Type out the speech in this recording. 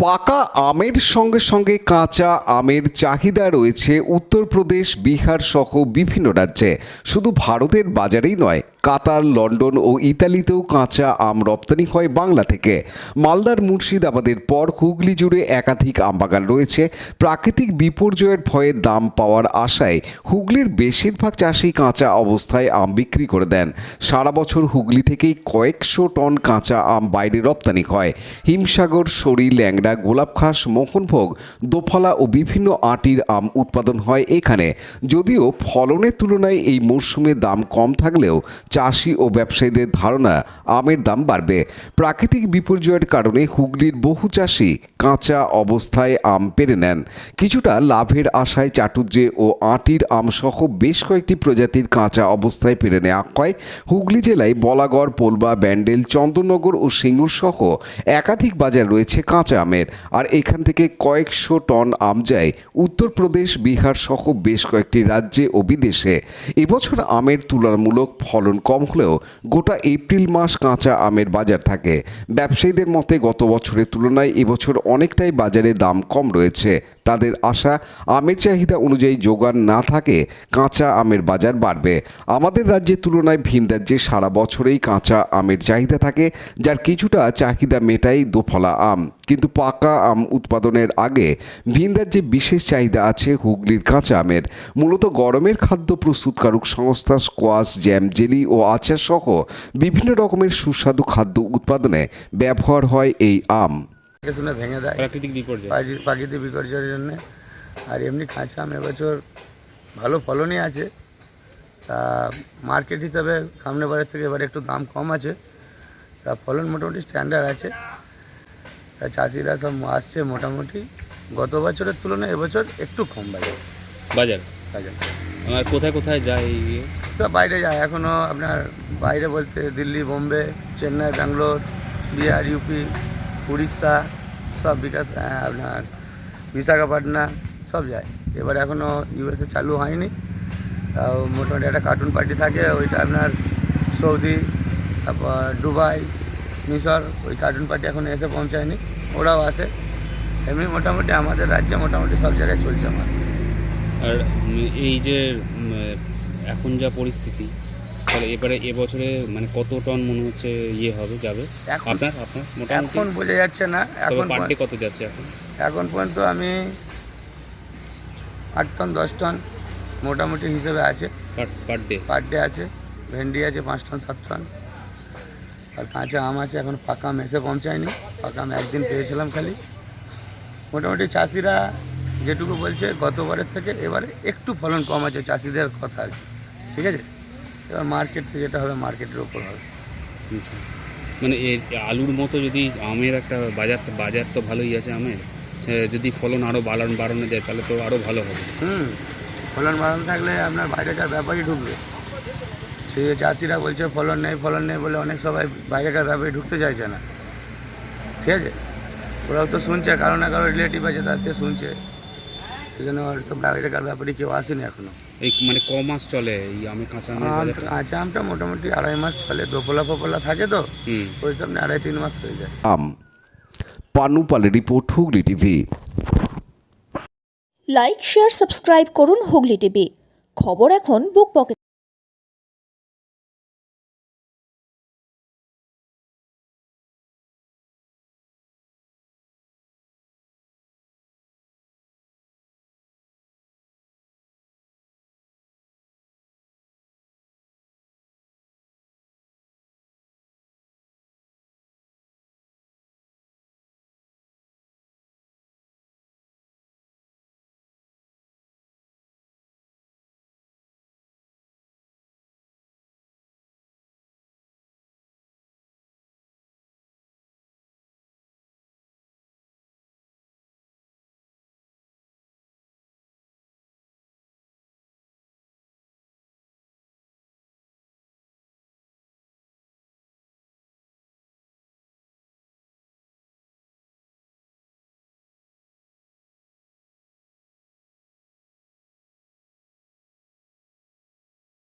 পাকা আমের সঙ্গে সঙ্গে কাঁচা আমের চাহিদা রয়েছে উত্তরপ্রদেশ, বিহার সহ বিভিন্ন রাজ্যে। শুধু ভারতের বাজারেই নয় কাতার, লন্ডন ও ইতালিতেও কাঁচা আম রপ্তানি হয় বাংলা থেকে। মালদার মুর্শিদাবাদের পর হুগলি জুড়ে একাধিক আমবাগান রয়েছে। প্রাকৃতিক বিপর্যয়ের ভয়ে দাম পাওয়ার আশায় হুগলির বেশিরভাগ চাষি কাঁচা অবস্থায় আম বিক্রি করে দেন। সারা বছর হুগলি থেকেই কয়েকশো টন কাঁচা আম বাইরে রপ্তানি হয়। হিমসাগর, সরি, ল্যাংড়া গোলাপখাস মোহনভোগ, দোফলা ও বিভিন্ন আটির আম উৎপাদন হয় এখানে। যদিও ফলনের তুলনায় এই মরশুমে দাম কম থাকলেও চাষি ও ব্যবসায়ীদের ধারণা আমের দাম বাড়বে। প্রাকৃতিক বিপর্যয়ের কারণে হুগলির বহু চাষি কাঁচা অবস্থায় আম পেরে নেন। কিছুটা লাভের আশায় চাটুজ্জে ও আটির আম সহ বেশ কয়েকটি প্রজাতির কাঁচা অবস্থায় পেরে নেওয়া হয়। হুগলি জেলায় বলাগড়, পোলবা, ব্যান্ডেল, চন্দননগর ও সিঙ্গুর সহ একাধিক বাজার রয়েছে কাঁচা আমের। আর এখান থেকে কয়েকশো টন আম যায় উত্তরপ্রদেশ, বিহার সহ বেশ কয়েকটি রাজ্যে ও বিদেশে। এবছর আমের তুলনামূলক ফলন কম হলেও গোটা এপ্রিল মাস কাঁচা আমের বাজার থাকে। ব্যবসায়ীদের মতে গত বছরের তুলনায় এবছর অনেকটাই বাজারে দাম কম রয়েছে। তাদের আশা, আমের চাহিদা অনুযায়ী যোগান না থাকে, কাঁচা আমের বাজার বাড়বে। আমাদের রাজ্যের তুলনায় ভিন রাজ্যে সারা বছরেই কাঁচা আমের চাহিদা থাকে, যার কিছুটা চাহিদা মেটাই দোফলা আম। কিন্তু পাকা আম উৎপাদনের আগে ভিন রাজ্যে বিশেষ চাহিদা আছে হুগলির কাঁচা আমের। মূলত গরমের খাদ্য প্রস্তুতকারক সংস্থা স্কোয়াশ জ্যাম জেলি ও আচার সহ বিভিন্ন রকমের সুস্বাদু খাদ্য উৎপাদনে ব্যবহার হয় এই আম। শুনে ভেঙে দেয়। প্রাকৃতিক বিপর্যয়। প্রাকৃ- প্রাকৃতিক বিপর্যয়ের জন্য। আর এমনি কাঁচা আম এবছর ভালো ফলনই আছে। তা মার্কেট হিসাবে সামনে সামনেবারের থেকে এবারে একটু দাম কম আছে। তা ফলন মোটামুটি স্ট্যান্ডার্ড আছে। তা চাষিরা সব আসছে মোটামুটি। গত বছরের তুলনায় এবছর একটু কম বাজার। বাজার? আমার কোথায় কোথায় যায়? সব বাইরে যায়। এখনও আপনার বাইরে বলতে দিল্লি বোম্বে চেন্নাই ব্যাঙ্গালোর বিহার ইউপি উড়িষ্যা সব বিকাশ আপনার বিশাখাপাটনা সব যায়। এবার এখনও ইউএসএ চালু হয়নি। তাও মোটামুটি একটা কার্টুন পার্টি থাকে ওইটা আপনার সৌদি তারপর দুবাই মিশর ওই কার্টুন পার্টি এখন এসে পৌঁছায়নি। ওরাও আসে। এমনি মোটামুটি আমাদের রাজ্যে মোটামুটি সব জায়গায় চলছে আমার। আর এই যে এখন যা পরিস্থিতি তাহলে এবারে এবছরে মানে কত টন মনে হচ্ছে ইয়ে হবে যাবে? আপনার আপনার মোটামুটি? এখন বোঝা যাচ্ছে না। এখন পার ডে কত যাচ্ছে এখন? এখন পর্যন্ত আমি আট টন দশ টন মোটামুটি হিসেবে আছে। Per day? পার ডে আছে ভেন্ডি আছে পাঁচ টন সাত টন। আর কাঁচা আম আছে এখন পাকা আম এসে পৌঁছায়নি। পাকা আম একদিন পেয়েছিলাম খালি। মোটামুটি চাষিরা যেটুকু বলছে গতবারের থেকে এবারে একটু ফলন কম আছে চাষিদের কথা আর ঠিক আছে? এবার মার্কেট যেটা হবে মার্কেটের ওপর হবে। মানে এর আলুর মতো যদি আমের একটা বাজার বাজার তো ভালোই আছে আমের যদি ফলন আরও বাড়ানো বাড়ানো যায় তাহলে তো আরও ভালো হবে। হুম ফলন বাড়ানো থাকলে আপনার বাইরেকার ব্যাপারই ঢুকবে। সে চাষিরা বলছে ফলন নেই ফলন নেই বলে অনেক সবাই বাইরেকার ব্যাপারে ঢুকতে চাইছে না। ঠিক আছে? ওরাও তো শুনছে কারও না কারও রিলেটিভ আছে তাতে শুনছে। জন্য সব ব্যাপারে কেউ আসেনি এখনও। এই মানে ক মাস চলে এই আমি কাঁচা আম কাঁচা আমটা মোটামুটি আড়াই মাস চলে দোপলা ফোপলা থাকে তো ওই সব আড়াই তিন মাস হয়ে যায়। আম। পানু পালের report Hooghly TV. Like share subscribe করুন হুগলি টিভি। খবর এখন বুক পকেট